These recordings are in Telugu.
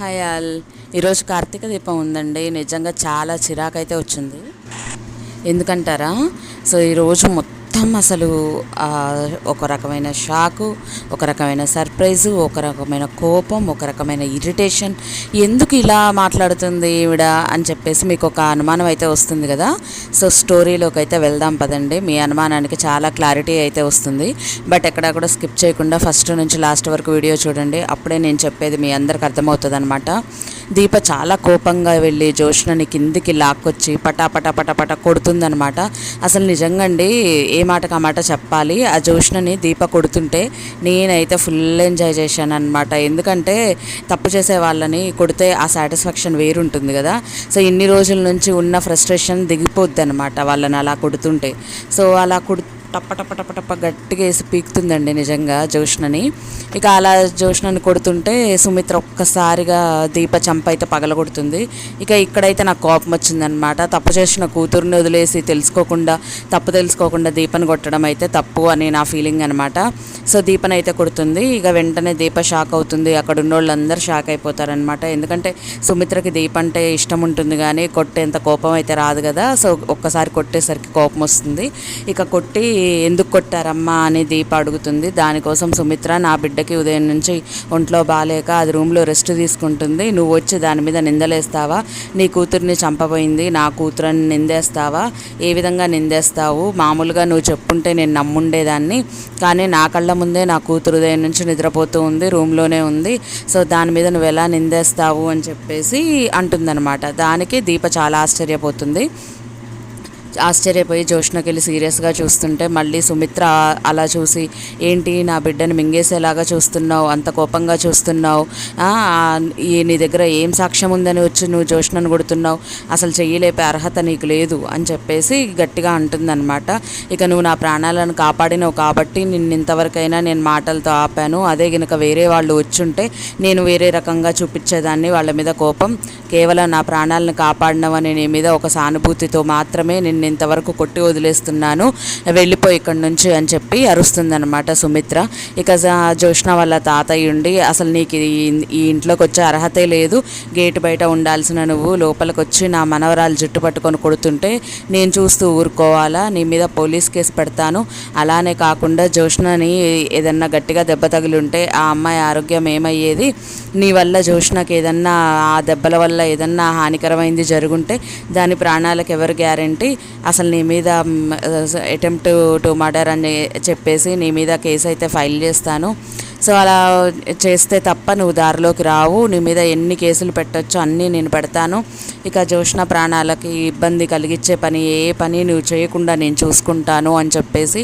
Hi all. ఈరోజు కార్తీక దీపం ఉందండి. నిజంగా చాలా చిరాకైతే వచ్చింది. ఎందుకంటారా? సో ఈరోజు మొత్తం అసలు ఒక రకమైన షాకు ఒక రకమైన సర్ప్రైజు ఒక రకమైన కోపం ఒక రకమైన ఇరిటేషన్. ఎందుకు ఇలా మాట్లాడుతుంది ఈవిడ అని చెప్పేసి మీకు ఒక అనుమానం అయితే వస్తుంది కదా. సో స్టోరీలోకి అయితే వెళ్దాం పదండి. మీ అనుమానానికి చాలా క్లారిటీ అయితే వస్తుంది. బట్ ఎక్కడా కూడా స్కిప్ చేయకుండా ఫస్ట్ నుంచి లాస్ట్ వరకు వీడియో చూడండి. అప్పుడే నేను చెప్పేది మీ అందరికి అర్థమవుతుంది అనమాట దీప చాలా కోపంగా వెళ్ళి జోష్నని కిందికి లాక్కొచ్చి పటా పటా పటా పటా కొడుతుందనమాట అసలు నిజంగా అండి ఏ మాటకు ఆ మాట చెప్పాలి. ఆ జోష్నని దీప కొడుతుంటే నేనైతే ఫుల్ ఎంజాయ్ చేశాను అనమాట ఎందుకంటే తప్పు చేసే వాళ్ళని కొడితే ఆ సాటిస్ఫాక్షన్ వేరుంటుంది కదా. సో ఇన్ని రోజుల నుంచి ఉన్న ఫ్రస్ట్రేషన్ దిగిపోద్ది అనమాట వాళ్ళని అలా కొడుతుంటే. సో అలా కొడు టప్ప టప్ప టప్ప టప్ప గట్టిగా వేసి పీకుతుందండి నిజంగా జ్యోష్ణని. ఇక అలా జోష్ణని కొడుతుంటే సుమిత్ర ఒక్కసారిగా దీప చంప అయితే పగలగొడుతుంది. ఇక ఇక్కడైతే నాకు కోపం వచ్చిందనమాట తప్పు చేసిన కూతురుని వదిలేసి తెలుసుకోకుండా తప్పు తెలుసుకోకుండా దీపని కొట్టడం అయితే తప్పు అని నా ఫీలింగ్ అనమాట సో దీపని అయితే కొడుతుంది. ఇక వెంటనే దీప షాక్ అవుతుంది. అక్కడ ఉన్న వాళ్ళందరూ షాక్ అయిపోతారనమాట ఎందుకంటే సుమిత్రకి దీప అంటే ఇష్టం ఉంటుంది కానీ కొట్టేంత కోపం అయితే రాదు కదా. సో ఒక్కసారి కొట్టేసరికి కోపం వస్తుంది. ఇక కొట్టి ఎందుకు కొట్టారమ్మా అని దీప అడుగుతుంది. దానికోసం సుమిత్ర నా బిడ్డకి ఉదయం నుంచి ఒంట్లో బాగాలేక అది రూమ్లో రెస్ట్ తీసుకుంటుంది. నువ్వు వచ్చి దాని మీద నిందలేస్తావా? నీ కూతుర్ని చంపబోయింది నా కూతురని నిందేస్తావా? ఏ విధంగా నిందేస్తావు? మామూలుగా నువ్వు చెప్పుంటే నేను నమ్ముండేదాన్ని కానీ నా కళ్ళ ముందే నా కూతురు ఉదయం నుంచి నిద్రపోతూ ఉంది రూమ్లోనే ఉంది. సో దాని మీద నువ్వు ఎలా నిందేస్తావు అని చెప్పేసి అంటుందన్నమాట. దానికి దీప చాలా ఆశ్చర్యపోతుంది. ఆశ్చర్యపోయి జోష్నకి వెళ్ళి సీరియస్గా చూస్తుంటే మళ్ళీ సుమిత్ర అలా చూసి ఏంటి నా బిడ్డను మింగేసేలాగా చూస్తున్నావు అంత కోపంగా చూస్తున్నావు? ఈ నీ దగ్గర ఏం సాక్ష్యం ఉందని వచ్చి నువ్వు జోష్నను కొడుతున్నావు? అసలు చెయ్యలేపే అర్హత నీకు లేదు అని చెప్పేసి గట్టిగా అంటుందన్నమాట. ఇక నువ్వు నా ప్రాణాలను కాపాడినావు కాబట్టి నిన్ను ఇంతవరకైనా నేను మాటలతో ఆపాను. అదే గనుక వేరే వాళ్ళు వచ్చుంటే నేను వేరే రకంగా చూపించేదాన్ని. వాళ్ళ మీద కోపం. కేవలం నా ప్రాణాలను కాపాడినవని నీ మీద ఒక సానుభూతితో మాత్రమే నిన్ను ఇంతవరకు కొట్టి వదిలేస్తున్నాను వెళ్ళిపోయి ఇక్కడి నుంచి అని చెప్పి అరుస్తుందనమాట సుమిత్ర. ఇక జ- జోష్న వాళ్ళ తాతయ్య ఉండి అసలు నీకు ఈ- ఇంట్లోకి వచ్చే అర్హతే లేదు. గేటు బయట ఉండాల్సిన నువ్వు లోపలికి వచ్చి నా మనవరాలు జుట్టు పట్టుకొని కొడుతుంటే నేను చూస్తూ ఊరుకోవాలా? నీ మీద పోలీస్ కేసు పెడతాను. అలానే కాకుండా జోష్నని ఏదన్నా గట్టిగా దెబ్బ తగిలి ఉంటే ఆ అమ్మాయి ఆరోగ్యం ఏమయ్యేది? నీ వల్ల జోష్నకి ఏదన్నా ఆ దెబ్బల వల్ల ఏదన్నా హానికరమైంది జరుగుంటే దాని ప్రాణాలకు ఎవరు గ్యారంటీ? అసలు నీ మీద అటెంప్ట్ టు మర్డర్ అని చెప్పేసి నీ మీద కేసు అయితే ఫైల్ చేస్తాను. సో అలా చేస్తే తప్ప నువ్వు దారిలోకి రావు. నీ మీద ఎన్ని కేసులు పెట్టొచ్చో అన్నీ నేను పెడతాను. ఇక జోష్ణ ప్రాణాలకి ఇబ్బంది కలిగించే పని ఏ పని నువ్వు చేయకుండా నేను చూసుకుంటాను అని చెప్పేసి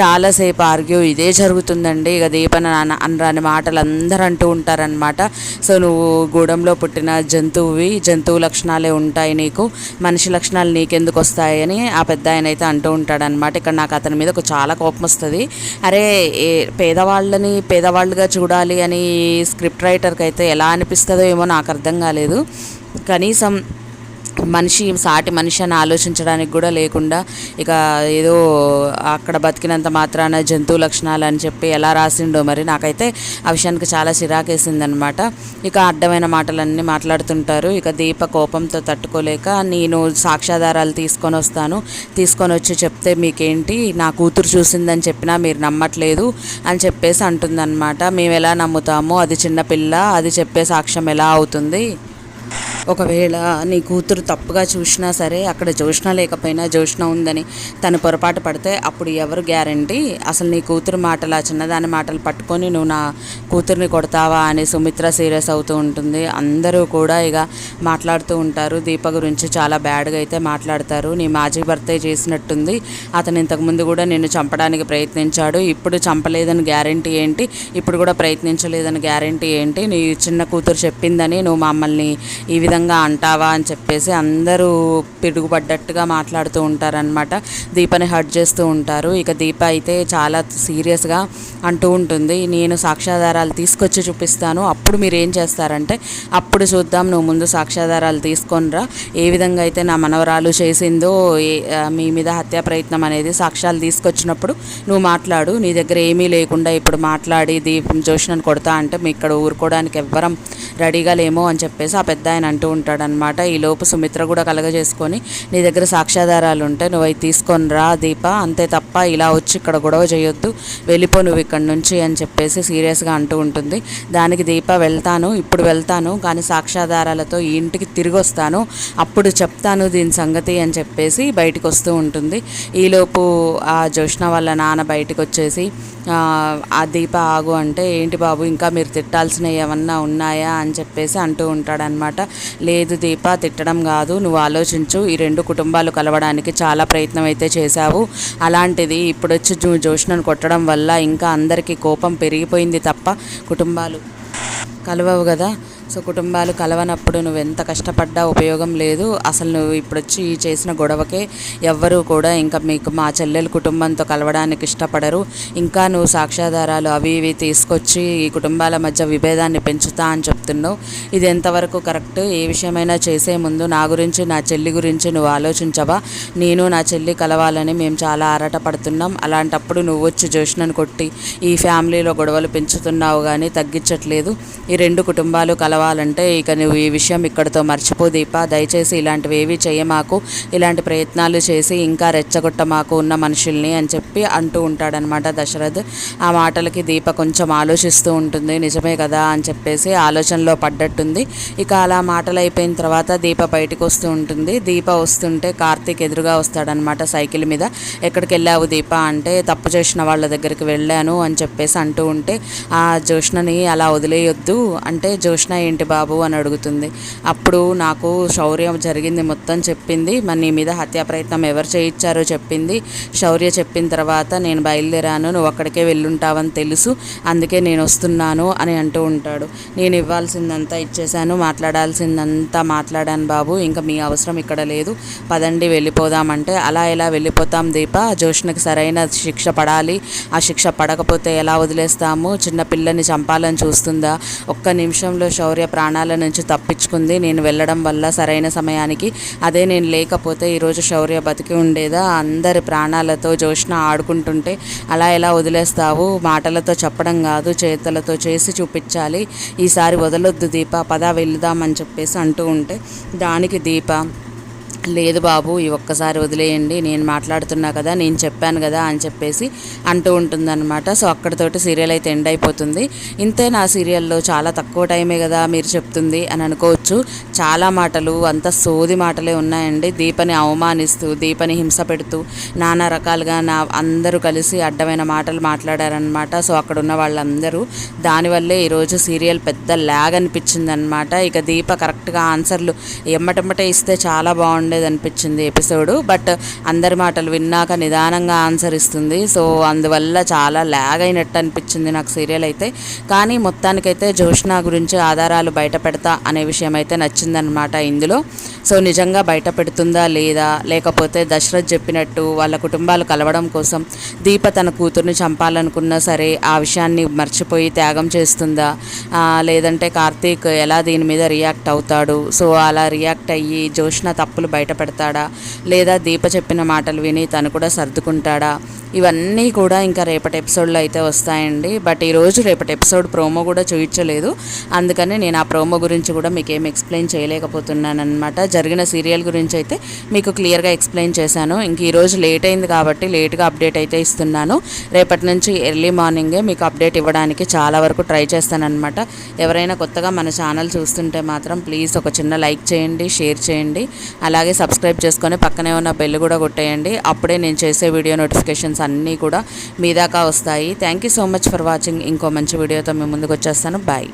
చాలాసేపు ఆర్గ్యూ ఇదే జరుగుతుందండి. ఇక దీపన అనరాని మాటలు అందరూ అంటూ ఉంటారనమాట సో నువ్వు గూడెంలో పుట్టిన జంతువువి జంతువు లక్షణాలే ఉంటాయి నీకు. మనిషి లక్షణాలు నీకెందుకు వస్తాయని ఆ పెద్ద ఆయన అయితే అంటూ ఉంటాడనమాట ఇక్కడ నాకు అతని మీద ఒక చాలా కోపం వస్తుంది. అరే ఏ పేదవాళ్ళని పేదవాళ్ళుగా చూడాలి అని స్క్రిప్ట్ రైటర్కి అయితే ఎలా అనిపిస్తుందో ఏమో నాకు అర్థం కాలేదు. కనీసం మనిషి సాటి మనిషి అని ఆలోచించడానికి కూడా లేకుండా ఇక ఏదో అక్కడ బతికినంత మాత్రాన జంతువు లక్షణాలు అని చెప్పి ఎలా రాసిండో మరి నాకైతే ఆ విషయానికి చాలా చిరాకేసిందనమాట. ఇక అడ్డమైన మాటలన్నీ మాట్లాడుతుంటారు. ఇక దీప కోపంతో తట్టుకోలేక నేను సాక్ష్యాధారాలు తీసుకొని వస్తాను. తీసుకొని వచ్చి చెప్తే మీకేంటి? నా కూతురు చూసిందని చెప్పినా మీరు నమ్మట్లేదు అని చెప్పేసి అంటుందన్నమాట మేము ఎలా నమ్ముతాము? అది చిన్నపిల్ల అది చెప్పే సాక్ష్యం ఎలా అవుతుంది? ఒకవేళ నీ కూతురు తప్పుగా చూసినా సరే అక్కడ జోష్ణ లేకపోయినా జోష్ణ ఉందని తను పొరపాటు పడితే అప్పుడు ఎవరు గ్యారంటీ? అసలు నీ కూతురు మాటలు ఆ చిన్నదాని మాటలు పట్టుకొని నువ్వు నా కూతుర్ని కొడతావా అని సుమిత్ర సీరియస్ అవుతూ ఉంటుంది. అందరూ కూడా ఇక మాట్లాడుతూ ఉంటారు. దీప గురించి చాలా బ్యాడ్గా అయితే మాట్లాడతారు. నీ మాజీ భర్తే చేసినట్టుంది. అతను ఇంతకుముందు కూడా నిన్ను చంపడానికి ప్రయత్నించాడు. ఇప్పుడు చంపలేదని గ్యారంటీ ఏంటి? ఇప్పుడు కూడా ప్రయత్నించలేదని గ్యారంటీ ఏంటి? నీ చిన్న కూతురు చెప్పిందని నువ్వు మమ్మల్ని ఈ విధంగా విధంగా అంటావా అని చెప్పేసి అందరూ పిడుగుపడ్డట్టుగా మాట్లాడుతూ ఉంటారనమాట దీపని హర్ట్ చేస్తూ ఉంటారు. ఇక దీప అయితే చాలా సీరియస్గా అంటూ ఉంటుంది. నేను సాక్ష్యాధారాలు తీసుకొచ్చి చూపిస్తాను. అప్పుడు మీరు ఏం చేస్తారంటే అప్పుడు చూద్దాం నువ్వు ముందు సాక్ష్యాధారాలు తీసుకొనిరా ఏ విధంగా అయితే నా మనవరాలు చేసిందో మీ మీద హత్యా ప్రయత్నం అనేది సాక్ష్యాలు తీసుకొచ్చినప్పుడు నువ్వు మాట్లాడు. నీ దగ్గర ఏమీ లేకుండా ఇప్పుడు మాట్లాడి దీపం జోషినని కొడతా అంటే మీ ఇక్కడ ఊరుకోవడానికి ఎవ్వరం రెడీగా లేమో అని చెప్పేసి ఆ పెద్ద ఆయన అంటూ అంటూ ఉంటాడనమాట ఈ లోపు సుమిత్ర కూడా కలగజేసుకొని నీ దగ్గర సాక్ష్యాధారాలు ఉంటే నువ్వు అవి తీసుకొని రా దీప అంతే తప్ప ఇలా వచ్చి ఇక్కడ గొడవ చేయొద్దు. వెళ్ళిపో నువ్వు ఇక్కడ నుంచి అని చెప్పేసి సీరియస్గా అంటూ ఉంటుంది. దానికి దీప వెళ్తాను ఇప్పుడు వెళ్తాను కానీ సాక్ష్యాధారాలతో ఈ ఇంటికి తిరిగి వస్తాను. అప్పుడు చెప్తాను దీని సంగతి అని చెప్పేసి బయటకు వస్తూ ఉంటుంది. ఈలోపు ఆ జోష్ణ వాళ్ళ నాన్న బయటకు వచ్చేసి ఆ దీప ఆగు అంటే ఏంటి బాబు ఇంకా మీరు తిట్టాల్సినవి ఏమన్నా ఉన్నాయా? అని చెప్పేసి అంటూ ఉంటాడనమాట లేదు దీప తిట్టడం కాదు. నువ్వు ఆలోచించు. ఈ రెండు కుటుంబాలు కలవడానికి చాలా ప్రయత్నం అయితే చేశావు. అలాంటిది ఇప్పుడు వచ్చి జోష్ణను కొట్టడం వల్ల ఇంకా అందరికీ కోపం పెరిగిపోయింది తప్ప కుటుంబాలు కలవవు కదా. సో కుటుంబాలు కలవనప్పుడు నువ్వు ఎంత కష్టపడ్డా ఉపయోగం లేదు. అసలు నువ్వు ఇప్పుడు వచ్చి చేసిన గొడవకే ఎవ్వరూ కూడా ఇంకా మీకు మా చెల్లెలు కుటుంబంతో కలవడానికి ఇష్టపడరు. ఇంకా నువ్వు సాక్ష్యాధారాలు అవి ఇవి తీసుకొచ్చి ఈ కుటుంబాల మధ్య విభేదాన్ని పెంచుతా అని చెప్తున్నావు. ఇది ఎంతవరకు కరెక్ట్? ఏ విషయమైనా చేసే ముందు నా గురించి నా చెల్లి గురించి నువ్వు ఆలోచించవా? నేను నా చెల్లి కలవాలని మేము చాలా ఆరాటపడుతున్నాం. అలాంటప్పుడు నువ్వు వచ్చి జోష్నను కొట్టి ఈ ఫ్యామిలీలో గొడవలు పెంచుతున్నావు కానీ తగ్గించట్లేదు. ఈ రెండు కుటుంబాలు కలవ గెలవాలంటే ఇక నువ్వు ఈ విషయం ఇక్కడితో మర్చిపో దీప. దయచేసి ఇలాంటివి ఏవి చేయమాకు ఇలాంటి ప్రయత్నాలు చేసి ఇంకా రెచ్చగొట్ట మాకు ఉన్న మనుషుల్ని అని చెప్పి అంటూ ఉంటాడనమాట దశరథ్. ఆ మాటలకి దీప కొంచెం ఆలోచిస్తూ ఉంటుంది. నిజమే కదా అని చెప్పేసి ఆలోచనలో పడ్డట్టుంది. ఇక అలా మాటలు అయిపోయిన తర్వాత దీప బయటకు వస్తూ ఉంటుంది. దీప వస్తుంటే కార్తీక్ ఎదురుగా వస్తాడనమాట సైకిల్ మీద. ఎక్కడికి వెళ్ళావు దీప అంటే తప్పు చేసిన వాళ్ళ దగ్గరికి వెళ్ళాను అని చెప్పేసి అంటూ ఉంటే ఆ జోష్ణని అలా వదిలేయొద్దు. అంటే జోష్ణ ఏంటి బాబు అని అడుగుతుంది. అప్పుడు నాకు శౌర్యం జరిగింది మొత్తం చెప్పింది. మరి నీ మీద హత్యా ప్రయత్నం ఎవరు చేయించారో చెప్పింది. శౌర్య చెప్పిన తర్వాత నేను బయలుదేరాను. నువ్వు అక్కడికే వెళ్ళుంటావని తెలుసు. అందుకే నేను వస్తున్నాను అని అంటూ ఉంటాడు. నేను ఇవ్వాల్సిందంతా ఇచ్చేశాను. మాట్లాడాల్సిందంతా మాట్లాడాను బాబు. ఇంకా మీ అవసరం ఇక్కడ లేదు. పదండి వెళ్ళిపోదామంటే. అలా ఎలా వెళ్ళిపోతాం దీప? జోష్నకి సరైన శిక్ష పడాలి. ఆ శిక్ష పడకపోతే ఎలా వదిలేస్తాము? చిన్న పిల్లని చంపాలని చూస్తుందా? ఒక్క నిమిషంలో శౌర్య శౌర్య ప్రాణాల నుంచి తప్పించుకుంది. నేను వెళ్ళడం వల్ల సరైన సమయానికి అదే నేను లేకపోతే ఈరోజు శౌర్య బతికి ఉండేదా? అందరి ప్రాణాలతో జోష్న ఆడుకుంటుంటే అలా ఎలా వదిలేస్తావు? మాటలతో చెప్పడం కాదు చేతలతో చేసి చూపించాలి. ఈసారి వదలొద్దు దీప పదా వెళ్దామని చెప్పేసి అంటూ ఉంటే దానికి దీప లేదు బాబు ఈ ఒక్కసారి వదిలేయండి నేను మాట్లాడుతున్నా కదా నేను చెప్పాను కదా అని చెప్పేసి అంటూ ఉంటుందన్నమాట. సో అక్కడితోటి సీరియల్ అయితే ఎండ్ అయిపోతుంది. ఇంతే నా సీరియల్లో చాలా తక్కువ టైమే కదా మీరు చెప్తుంది అని అనుకోవచ్చు. చాలా మాటలు అంత సోది మాటలే ఉన్నాయండి. దీపని అవమానిస్తూ దీపని హింస పెడుతూ నానా రకాలుగా నా అందరూ కలిసి అడ్డమైన మాటలు మాట్లాడారనమాట సో అక్కడ ఉన్న వాళ్ళందరూ దానివల్లే ఈరోజు సీరియల్ పెద్ద ల్యాగ్ అనిపించింది అనమాట ఇక దీప కరెక్ట్గా ఆన్సర్లు ఎమ్మటెమ్మట ఇస్తే చాలా బాగుంటుంది బాగుండేది అనిపించింది ఎపిసోడ్. బట్ అందరి మాటలు విన్నాక నిదానంగా ఆన్సర్ ఇస్తుంది. సో అందువల్ల చాలా ల్యాగ్ అయినట్టు అనిపించింది నాకు సీరియల్ అయితే. కానీ మొత్తానికైతే జోష్న గురించి ఆధారాలు బయట పెడతా అనే విషయం అయితే నచ్చిందనమాట ఇందులో. సో నిజంగా బయట పెడుతుందా లేదా? లేకపోతే దశరథ్ చెప్పినట్టు వాళ్ళ కుటుంబాలు కలవడం కోసం దీప తన కూతుర్ని చంపాలనుకున్నా సరే ఆ విషయాన్ని మర్చిపోయి త్యాగం చేస్తుందా? లేదంటే కార్తీక్ ఎలా దీని మీద రియాక్ట్ అవుతాడు? సో అలా రియాక్ట్ అయ్యి జోష్న తప్పులు బయట పెడతాడా? లేదా దీప చెప్పిన మాటలు విని తను కూడా సర్దుకుంటాడా? ఇవన్నీ కూడా ఇంకా రేపటి ఎపిసోడ్లో అయితే వస్తాయండి. బట్ ఈరోజు రేపటి ఎపిసోడ్ ప్రోమో కూడా చూపించలేదు అందుకని నేను ఆ ప్రోమో గురించి కూడా మీకు ఏం ఎక్స్ప్లెయిన్ చేయలేకపోతున్నాను అనమాట జరిగిన సీరియల్ గురించి అయితే మీకు క్లియర్గా ఎక్స్ప్లెయిన్ చేశాను. ఇంక ఈరోజు లేట్ అయింది కాబట్టి లేట్గా అప్డేట్ అయితే ఇస్తున్నాను. రేపటి నుంచి ఎర్లీ మార్నింగే మీకు అప్డేట్ ఇవ్వడానికి చాలా వరకు ట్రై చేస్తానమాట ఎవరైనా కొత్తగా మన ఛానల్ చూస్తుంటే మాత్రం ప్లీజ్ ఒక చిన్న లైక్ చేయండి షేర్ చేయండి. అలా అలాగే సబ్స్క్రైబ్ చేసుకొని పక్కనే ఉన్న బెల్ కూడా కొట్టేయండి. అప్పుడే నేను చేసే వీడియో నోటిఫికేషన్స్ అన్నీ కూడా మీ దాకా వస్తాయి. Thank you so much for watching ఇంకో మంచి వీడియోతో మీ ముందుకు వచ్చేస్తాను. బాయ్